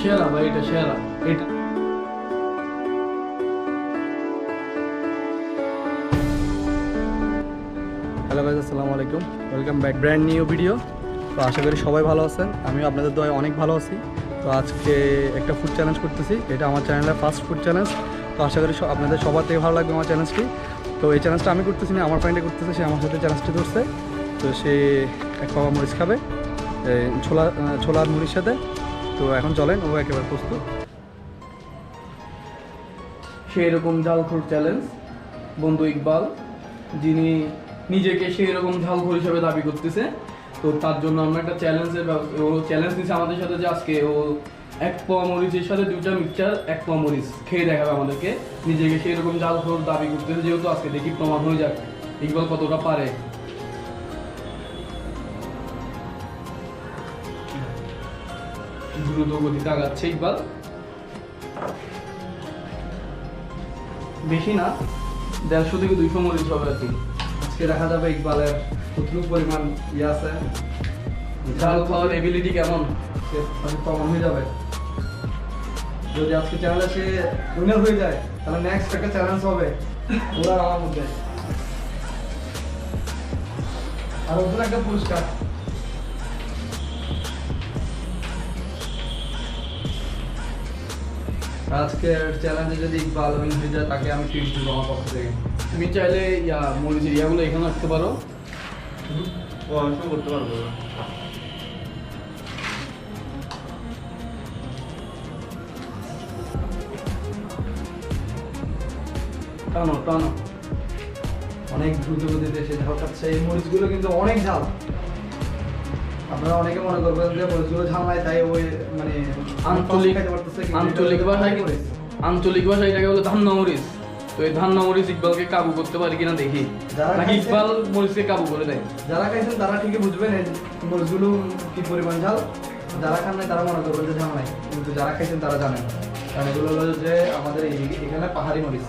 সেরা ভাই এটা এটা। হ্যালো গাইজ আসসালামু আলাইকুম। Welcome back brand new video তো আশা করি সবাই ভালো আছেন। আমিও আপনাদের দয় অনেক ভালো আছি। তো আজকে একটা ফুড চ্যালেঞ্জ করতেছি। এটা আমার চ্যানেলের ফার্স্ট ফুড চ্যালেঞ্জ তো আশা করি আপনাদের সবার থেকে ভালো লাগবে আমার চ্যালেঞ্জটি তো এই চ্যালেঞ্জটা আমি করতেছি না আমার ফ্রেন্ডে করতেছে সে আমার সাথে চ্যালেঞ্জটি ধরছে। তো সে এক পাওয়া মরিচ খাবে ছোলা আহ, ছোলা আর মুড়ির সাথে। তো এখন চলেন, ও একেবারে প্রস্তুত। সেই রকম ঝালখোর চ্যালেঞ্জ বন্ধু ইকবাল, যিনি নিজেকে সেই রকম ঝালখোর হিসেবে দাবি করতেছে। তো তার জন্য আমরা একটা চ্যালেঞ্জের ও চ্যালেঞ্জ নিচ্ছে আমাদের সাথে যে আজকে ও এক পোয়া মরিচের সাথে দুইটা মিক্সচার, এক পোয়া মরিচ খেয়ে দেখাবে আমাদেরকে। নিজেকে সেই রকম ঝালখোর দাবি করতেছে, যেহেতু আজকে দেখি প্রমাণ হয়ে যাক। ইকবাল কতটা পারে? দ্রুত গতিতে আগাচ্ছে ইকবাল বেশি না, দেড়শো থেকে দুইশো মরিচ হবে আর কি আজকে দেখা যাবে ইকবালের কতটুকু পরিমাণ ইয়ে আছে। ঝাল খাওয়ার এবিলিটি কেমন? প্রমাণ হয়ে যাবে। যদি আজকে চ্যানেলে সে উইনার হয়ে যায়, তাহলে নেক্সট একটা চ্যালেঞ্জ হবে। ওরা আমার মধ্যে। আর ওদের একটা পুরস্কার। আজকের চ্যালেঞ্জে যদি ইকবাল উইন হয়ে যায় তাকে আমি ট্রিট দেবো আমার পক্ষ থেকে। তুমি চাইলে ইয়া মরিচের ইয়াগুলো এখানে রাখতে পারো। করতে পারব। টানো টানো। অনেক দ্রুত গতিতে সে ঝাল খাচ্ছে এই মরিচগুলো কিন্তু অনেক ঝাল। আপনারা অনেকে মনে করবেন যে ঝাল নাই তাই ওই মানে আঞ্চলিক আঞ্চলিক ভাষায়। আঞ্চলিক ভাষায় এটাকে বলে ধান্না মরিচ। তো এই ধান্না মরিচ ইকবালকে কাবু করতে পারি কিনা দেখি। যারা নাকি ইকবাল মরিচকে কাবু করে দেয়? যারা খাইছেন তারা ঠিকই বুঝবেন মরিচগুলো কি পরিমাণ ঝাল। যারা খান নাই তারা মনে করবেন যে ঝাল নাই কিন্তু যারা খাইছেন তারা জানেন কারণ এগুলো হলো যে আমাদের এই- এখানে পাহাড়ি মরিচ।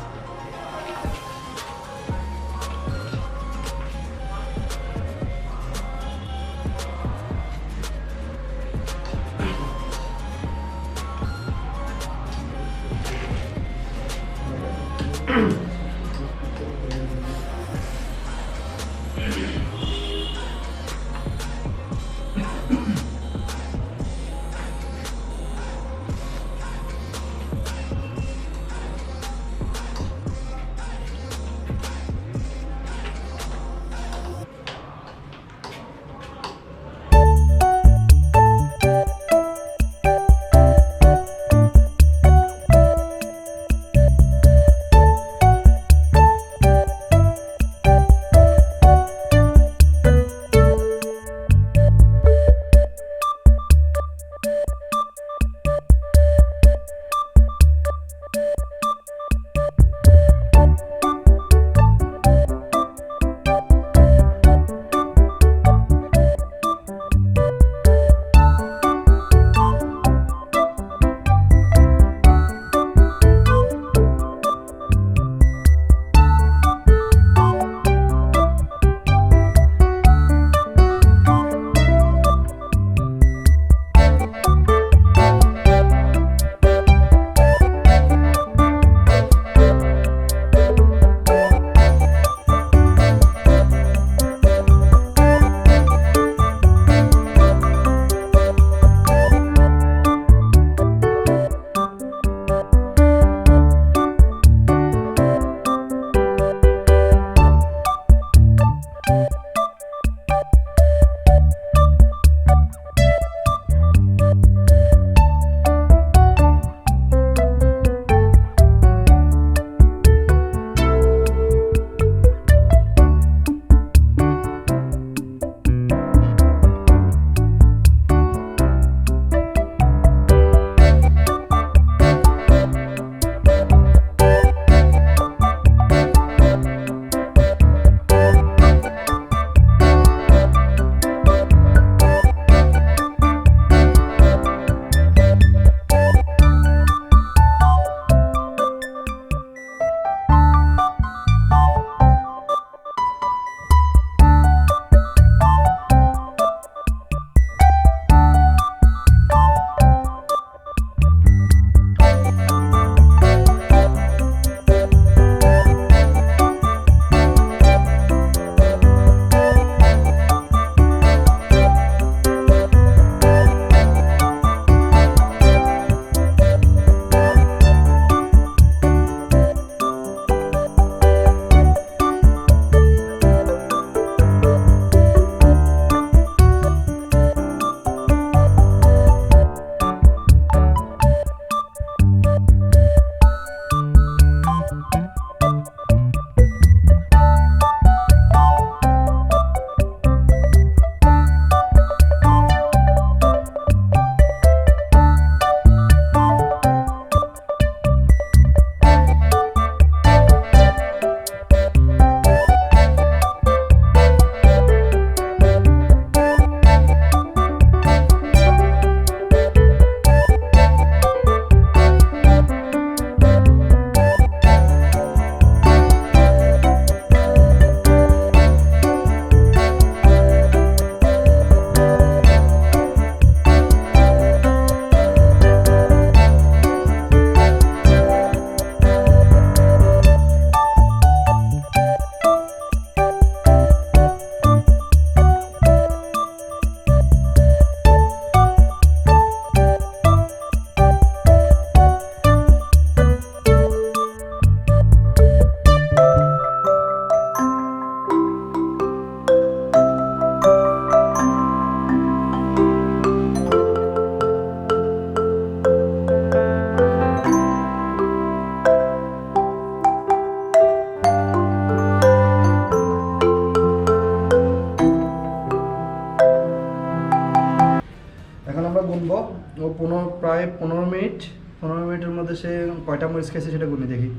প্রায় পনেরো মিনিট, পনেরো মিনিটের মধ্যে সে কয়টা মরিচ খেয়েছে সেটা গুনে দেখি।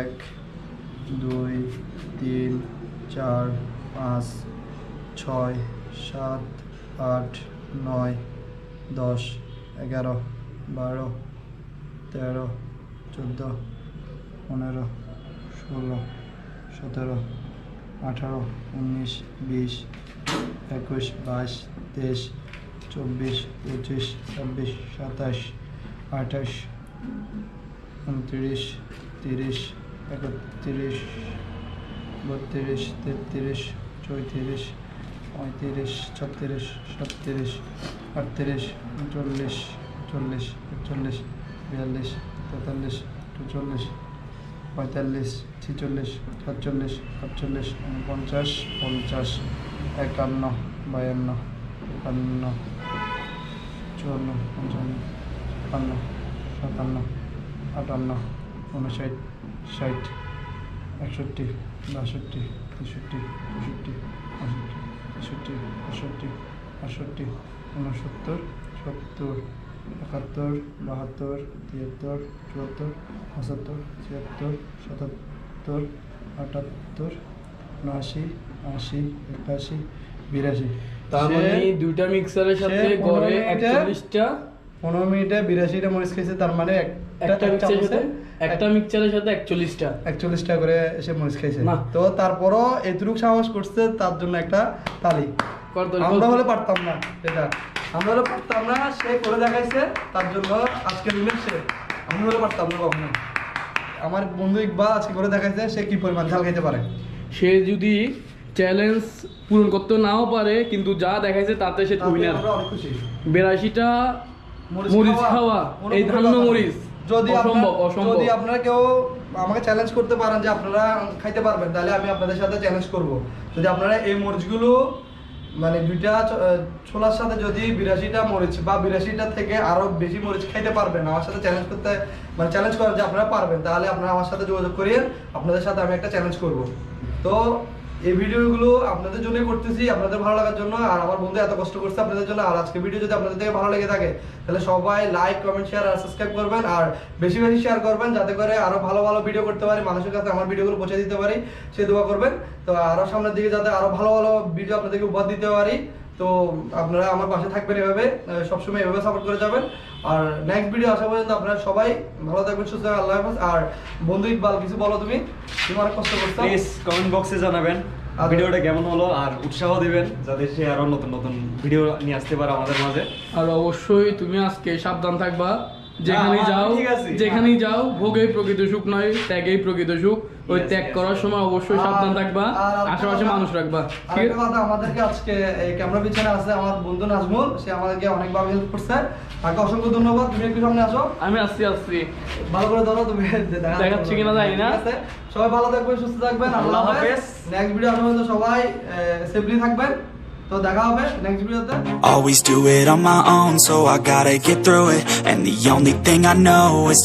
এক, দুই, তিন, চার, পাঁচ, ছয়, সাত, আট, নয়, দশ, এগারো, বারো, তেরো, চোদ্দ, পনেরো, ষোলো, সতেরো, আঠারো, উনিশ, বিশ, একুশ, বাইশ, তেইশ চব্বিশ, পঁচিশ, ছাব্বিশ, সাতাশ, আঠাশ, উনত্রিশ, তিরিশ, একত্রিশ, বত্রিশ, তেত্রিশ, চৌত্রিশ, পঁয়ত্রিশ, ছত্রিশ, সাতত্রিশ, আটত্রিশ, উনচল্লিশ চল্লিশ একচল্লিশ, বিয়াল্লিশ, তেতাল্লিশ চুচল্লিশ পঁয়তাল্লিশ, ছিচল্লিশ, সাতচল্লিশ, আটচল্লিশ, উনপঞ্চাশ, পঞ্চাশ, একান্ন, বায়ান্ন একান্ন চুয়ান্ন, পঞ্চান্ন, ছাপ্পান্ন, সাতান্ন, আটান্ন উনষাট ষাট, একষট্টি, বাষট্টি, তেষট্টি, চৌষট্টি, পঁয়ষট্টি বাষট্টি আটষট্টি উনসত্তর সত্তর, একাত্তর, বাহাত্তর, তিয়াত্তর, চুয়াত্তর, পঁচাত্তর, ছিয়াত্তর, সাতাত্তর, আটাত্তর, উনআশি, আশি, একাশি, বিরাশি তার মানে দুইটা মিক্সারের সাথে গড়ে মিনিটে- একচল্লিশটা পনেরো মিনিটে বিরাশিটা মরিচ খেয়েছে তার মানে একটা মিক্সারের সাথে একটা মিক্সারের সাথে একচল্লিশটা। একচল্লিশ টাকা করে এসে মরিচ খাইছে তো তারপরও এতটুক সাহস করছে তার জন্য একটা তালি। আমরা হলে পারতাম না এটা। আমরা হলে পারতাম না সে করে দেখাইছে তার জন্য আজকে দিনে সে আমি হলে পারতাম না কখনো। আমার বন্ধু ইকবাল আজকে করে দেখাইছে সে কি পরিমাণ ঝাল খাইতে পারে। সে যদি চ্যালেঞ্জ পূরণ করতে নাও পারে কিন্তু যা দেখাইছে তাতে সে উইনার বিরাশিটা মরিচ খাওয়া এই ধান্য মরিচ। যদি অসম্ভব অসম্ভব। যদি আপনারা কেউ আমাকে চ্যালেঞ্জ করতে পারেন যে আপনারা খাইতে পারবেন তাহলে আমি আপনাদের সাথে চ্যালেঞ্জ করব। যদি আপনারা এই মরিচগুলো মানে দুইটা ছোলার সাথে যদি বিরাশিটা মরিচ বা বিরাশিটা থেকে আরও বেশি মরিচ খাইতে পারবেন আমার সাথে চ্যালেঞ্জ করতে মানে চ্যালেঞ্জ করেন যে আপনারা পারবেন তাহলে আপনারা আমার সাথে যোগাযোগ করিয়ে আপনাদের সাথে আমি একটা চ্যালেঞ্জ করব। তো এই ভিডিওগুলো আপনাদের জন্য করতেছি, আপনাদের ভালো লাগার জন্য। আর আমার বন্ধু এত কষ্ট করছে আপনাদের জন্য। আর আজকে ভিডিও যদি আপনাদের থেকে ভালো লেগে থাকে, তাহলে সবাই লাইক কমেন্ট শেয়ার আর সাবস্ক্রাইব করবেন। আর বেশি বেশি শেয়ার করবেন, যাতে করে আরও ভালো ভালো ভিডিও করতে পারি, মানুষের কাছে আমার ভিডিওগুলো পৌঁছে দিতে পারি। সে দোয়া করবেন। তো আরও সামনের দিকে যাতে আরও ভালো ভালো ভিডিও আপনাদেরকে উপহার দিতে পারি। তো আপনারা আমার পাশে থাকবেন এভাবে সবসময় এভাবে সাপোর্ট করে যাবেন। আর নেক্সট ভিডিও আসা পর্যন্ত আপনারা সবাই ভালো থাকবেন সুস্থ থাকবেন আল্লাহ হাফেজ। আর বন্ধু ইকবাল কিছু বলো তুমি? তুমি অনেক কষ্ট করছ। প্লিজ কমেন্ট বক্সে জানাবেন। আর- ভিডিওটা কেমন হলো আর উৎসাহ দিবেন যাতে সে আরও নতুন নতুন ভিডিও নিয়ে আসতে পারে আমাদের মাঝে। আর অবশ্যই তুমি আজকে সাবধান থাকবা। যেখানেই যাও যেখানেই যাও ভোগেই প্রকৃত সুখ নয় ত্যাগেই প্রকৃত সুখ। ওই ত্যাগ করার সময় অবশ্যই সাবধান থাকবা আশেপাশে মানুষ রাখবা ঠিক আছে? আমাদেরকে আজকে এই ক্যামেরা পিছনে আছে আমার বন্ধু নাজমুল সে আমাদেরকে অনেকভাবে হেল্প করছে। তাকে অসংখ্য ধন্যবাদ তুমি একটু সামনে আসো। আমি আসছি আসছি। ভালো করে ধরো তুমি দেখাচ্ছি কিনা জানি না। সবাই ভালো থাকবেন সুস্থ থাকবেন আল্লাহ হাফেজ। নেক্সট ভিডিও আসা সবাই সেফলি থাকবেন। তো দেখা হবে নেক্সট ভিডিওতে Always do it on my own, so I gotta get through it. And the only thing I know is